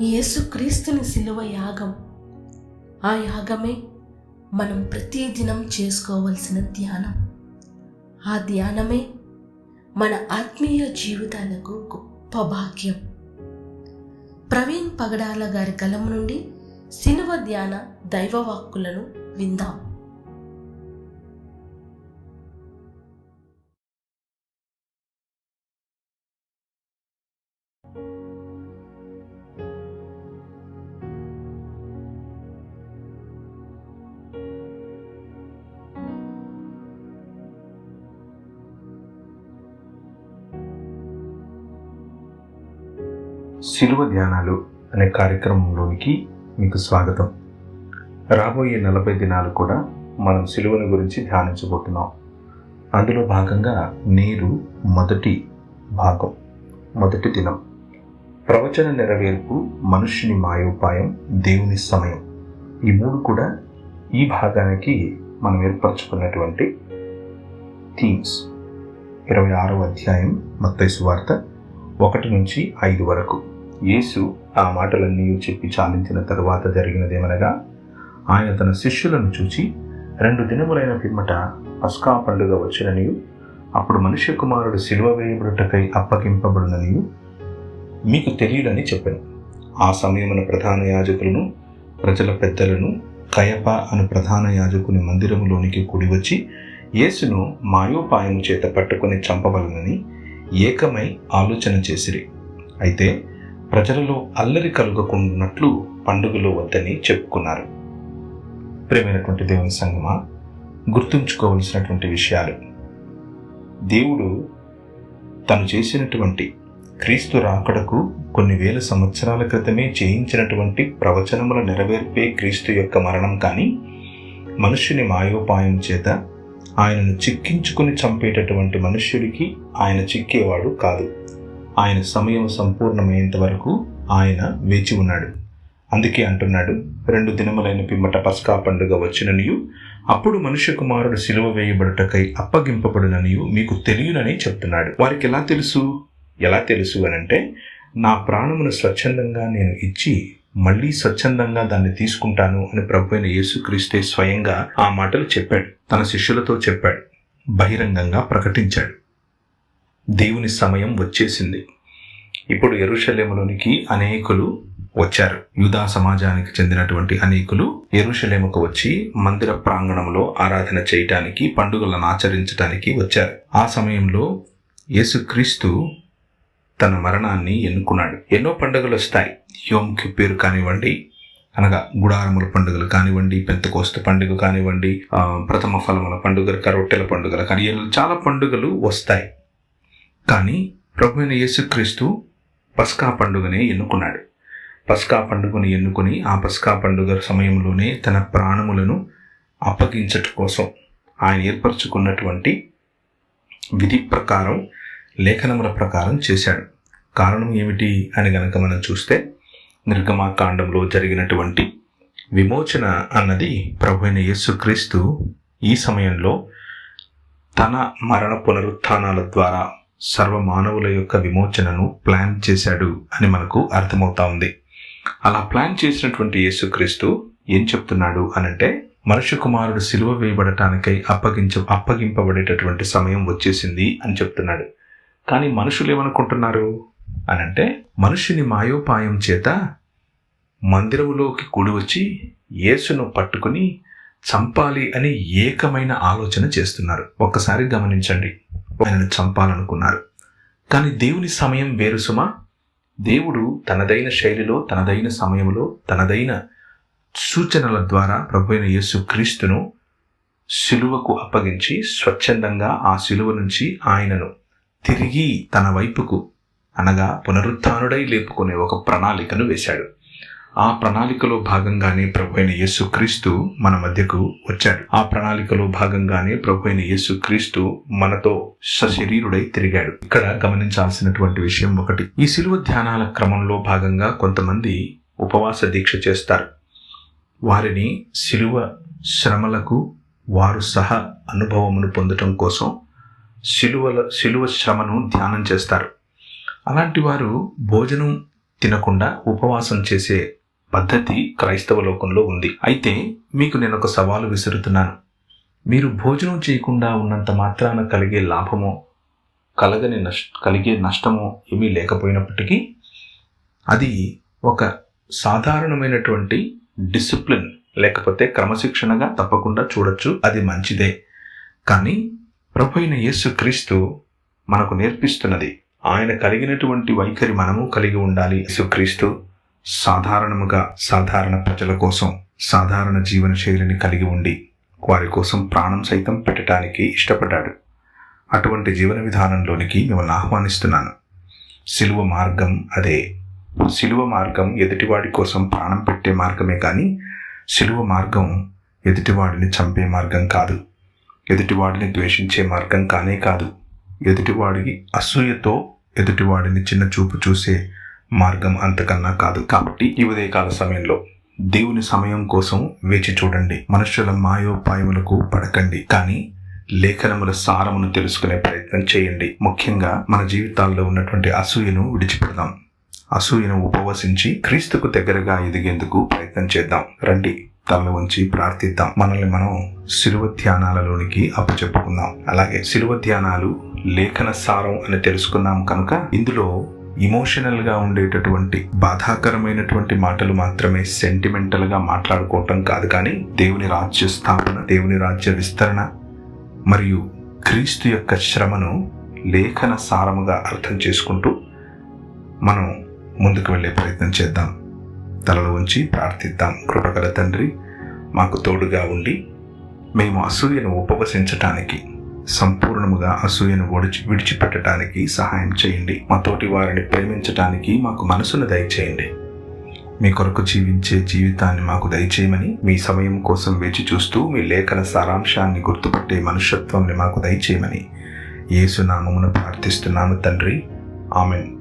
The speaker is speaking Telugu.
యేసుక్రీస్తుని శిలువ యాగం. ఆ యాగమే మనం ప్రతిదినం చేసుకోవలసిన ధ్యానం. ఆ ధ్యానమే మన ఆత్మీయ జీవితాలకు గొప్ప భాగ్యం. ప్రవీణ్ పగడాల గారి కలం నుండి శిలువ ధ్యాన దైవవాక్కులను విందాం. శిలువ ధ్యానాలు అనే కార్యక్రమంలోనికి మీకు స్వాగతం. రాబోయే నలభై దినాలు కూడా మనం శిలువను గురించి ధ్యానించబోతున్నాం. అందులో భాగంగా నీరు మొదటి భాగం మొదటి దినం. ప్రవచన నెరవేర్పు మనుష్యుని మాయోపాయం దేవుని సమయం. ఈ మూడు కూడా ఈ భాగానికి మనం ఏర్పరచుకున్నటువంటి థీమ్స్. ఇరవై ఆరో అధ్యాయం మత్తైసు వార్త ఒకటి నుంచి ఐదు వరకు. యేసు ఆ మాటలన్నీ చెప్పి చాలించిన తరువాత జరిగినదేమనగా ఆయన తన శిష్యులను చూచి రెండు దినములైన పిమ్మట పస్కా పండుగ వచ్చిననియు అప్పుడు మనుష్య కుమారుడు సిలువ వేయబడుటకై అప్పగింపబడుననియు మీకు తెలియదని చెప్పాను. ఆ సమయమున ప్రధాన యాజకులను ప్రజల పెద్దలను కయప అను ప్రధాన యాజకుని మందిరములోనికి కూడివచ్చి యేసును మాయోపాయము చేత పట్టుకొని చంపవలనని ఏకమై ఆలోచన చేసిరి. అయితే ప్రజలలో అల్లరి కలుగకున్నట్లు పండుగలు వద్దని చెప్పుకున్నారు. ప్రేమైనటువంటి దేవుని సంగమా గుర్తుంచుకోవలసినటువంటి విషయాలు. దేవుడు తను చేసినటువంటి క్రీస్తు రాకడకు కొన్ని వేల సంవత్సరాల క్రితమే చేయించినటువంటి ప్రవచనముల నెరవేర్పే క్రీస్తు యొక్క మరణం కానీ మనుష్యుని మాయోపాయం చేత ఆయనను చిక్కించుకుని చంపేటటువంటి మనుష్యుడికి ఆయన చిక్కేవాడు కాదు. ఆయన సమయం సంపూర్ణమయ్యేంత వరకు ఆయన వేచి ఉన్నాడు. అందుకే అంటున్నాడు రెండు దినములైన పిమ్మట పస్కా పండుగ వచ్చిననియు అప్పుడు మనుష్య కుమారుడు సిలువ వేయబడుటకై అప్పగింపబడుననియు మీకు తెలియనని చెప్తున్నాడు. వారికి ఎలా తెలుసు? ఎలా తెలుసు అనంటే నా ప్రాణమును స్వచ్ఛందంగా నేను ఇచ్చి మళ్ళీ స్వచ్ఛందంగా దాన్ని తీసుకుంటాను అని ప్రభు అయిన యేసుక్రీస్తే స్వయంగా ఆ మాటలు చెప్పాడు. తన శిష్యులతో చెప్పాడు బహిరంగంగా ప్రకటించాడు. దేవుని సమయం వచ్చేసింది. ఇప్పుడు ఎరుషలేములోనికి అనేకులు వచ్చారు. యూదా సమాజానికి చెందినటువంటి అనేకులు ఎరుషలేముకు వచ్చి మందిర ప్రాంగణంలో ఆరాధన చేయటానికి పండుగలను ఆచరించడానికి వచ్చారు. ఆ సమయంలో యేసుక్రీస్తు తన మరణాన్ని ఎన్నుకున్నాడు. ఎన్నో పండుగలు వస్తాయి. యోమ్ కిప్పేరు కానివ్వండి అనగా గుడారముల పండుగలు కానివ్వండి పెంతకోస్త పండుగ కానివ్వండి ప్రథమ ఫలముల పండుగలు కరొట్టెల పండుగలు కానీ చాలా పండుగలు వస్తాయి. కానీ ప్రభు అయిన యేసుక్రీస్తు పస్కా పండుగనే ఎన్నుకున్నాడు. పస్కా పండుగను ఎన్నుకుని ఆ పస్కా పండుగ సమయంలోనే తన ప్రాణములను అప్పగించట కోసం ఆయన ఏర్పరచుకున్నటువంటి విధి ప్రకారం లేఖనముల ప్రకారం చేశాడు. కారణం ఏమిటి అని గనక మనం చూస్తే నిర్గమాకాండంలో జరిగినటువంటి విమోచన అన్నది ప్రభు అయిన యేసుక్రీస్తు ఈ సమయంలో తన మరణ పునరుత్థానాల ద్వారా సర్వ మానవుల యొక్క విమోచనను ప్లాన్ చేశాడు అని మనకు అర్థమవుతా ఉంది. అలా ప్లాన్ చేసినటువంటి యేసుక్రీస్తు ఏం చెప్తున్నాడు అనంటే మనుష్య కుమారుడు సిలువ వేయబడటానికై అప్పగించ అప్పగింపబడేటటువంటి సమయం వచ్చేసింది అని చెప్తున్నాడు. కానీ మనుషులు ఏమనుకుంటున్నారు? అనంటే మనుషుని మాయోపాయం చేత మందిరములోకి కూడి వచ్చి యేసును పట్టుకుని చంపాలి అని ఏకమైన ఆలోచన చేస్తున్నారు. ఒక్కసారి గమనించండి. ఆయనను చంపాలనుకున్నారు. కానీ దేవుని సమయం వేరు సుమ. దేవుడు తనదైన శైలిలో తనదైన సమయంలో తనదైన సూచనల ద్వారా ప్రభు అయిన యేసు క్రీస్తును శిలువకు అప్పగించి స్వచ్ఛందంగా ఆ శిలువ నుంచి ఆయనను తిరిగి తన వైపుకు అనగా పునరుత్డై లేపుకునే ఒక ప్రణాళికను వేశాడు. ఆ ప్రణాళికలో భాగంగానే ప్రభు అయిన యేసుక్రీస్తు మన మధ్యకు వచ్చాడు. ఆ ప్రణాళికలో భాగంగానే ప్రభు అయిన యేసుక్రీస్తు మనతో సశరీరుడై తిరిగాడు. ఇక్కడ గమనించాల్సినటువంటి విషయం ఒకటి. ఈ శిలువ ధ్యానాల క్రమంలో భాగంగా కొంతమంది ఉపవాస దీక్ష చేస్తారు. వారిని శిలువ శ్రమలకు వారు సహ అనుభవమును పొందటం కోసం శిలువల శిలువ శ్రమను ధ్యానం చేస్తారు. అలాంటి వారు భోజనం తినకుండా ఉపవాసం చేసే పద్ధతి క్రైస్తవ లోకంలో ఉంది. అయితే మీకు నేను ఒక సవాలు విసురుతున్నాను. మీరు భోజనం చేయకుండా ఉన్నంత మాత్రాన కలిగే లాభమో కలగని నష్ కలిగే నష్టమో ఏమీ లేకపోయినప్పటికీ అది ఒక సాధారణమైనటువంటి డిసిప్లిన్ లేకపోతే క్రమశిక్షణగా తప్పకుండా చూడొచ్చు అది మంచిదే. కానీ ప్రభు అయిన యేసు క్రీస్తు మనకు నేర్పిస్తున్నది. ఆయన కలిగినటువంటి వైఖరి మనము కలిగి ఉండాలి. యేసుక్రీస్తు సాధారణముగా సాధారణ ప్రజల కోసం సాధారణ జీవన శైలిని కలిగి ఉండి వారి కోసం ప్రాణం సైతం పెట్టడానికి ఇష్టపడ్డాడు. అటువంటి జీవన విధానంలోనికి మిమ్మల్ని ఆహ్వానిస్తున్నాను. సిలువ మార్గం అదే. సిలువ మార్గం ఎదుటివాడి కోసం ప్రాణం పెట్టే మార్గమే కానీ సిలువ మార్గం ఎదుటివాడిని చంపే మార్గం కాదు. ఎదుటివాడిని ద్వేషించే మార్గం కానే కాదు. ఎదుటివాడికి అసూయతో ఎదుటివాడిని చిన్న చూపు చూసే మార్గం అంతకన్నా కాదు. కాబట్టి ఈ ఉదయకాల సమయంలో దేవుని సమయం కోసం వేచి చూడండి. మనుషుల మాయోపాయములకు పడకండి. కానీ లేఖనముల సారమును తెలుసుకునే ప్రయత్నం చేయండి. ముఖ్యంగా మన జీవితాల్లో ఉన్నటువంటి అసూయను విడిచిపెడదాం. అసూయను ఉపవసించి క్రీస్తుకు దగ్గరగా ఎదిగేందుకు ప్రయత్నం చేద్దాం. రండి తల ఉంచి ప్రార్థిద్దాం. మనల్ని మనం శిలువ ధ్యానాలలోనికి అప్పచెప్పుకుందాం. అలాగే శిలువ ధ్యానాలు లేఖన సారం అని తెలుసుకున్నాం కనుక ఇందులో ఇమోషనల్గా ఉండేటటువంటి బాధాకరమైనటువంటి మాటలు మాత్రమే సెంటిమెంటల్గా మాట్లాడుకోవటం కాదు కానీ దేవుని రాజ్య స్థాపన దేవుని రాజ్య విస్తరణ మరియు క్రీస్తు యొక్క శ్రమను లేఖన సారముగా అర్థం చేసుకుంటూ మనం ముందుకు వెళ్ళే ప్రయత్నం చేద్దాం. తలలో ఉంచి ప్రార్థిద్దాం. కృపగల తండ్రి మాకు తోడుగా ఉండి మేము అసూయను ఉపవసించటానికి సంపూర్ణముగా అసూయను ఒడిచి విడిచిపెట్టడానికి సహాయం చేయండి. మా తోటి వారిని ప్రేమించటానికి మాకు మనసును దయచేయండి. మీ కొరకు జీవించే జీవితాన్ని మాకు దయచేయమని మీ సమయం కోసం వేచి చూస్తూ మీ లేఖన సారాంశాన్ని గుర్తుపట్టే మనుష్యత్వాన్ని మాకు దయచేయమని. యేసునామమును ప్రార్థిస్తున్నాను తండ్రి. ఆమెన్.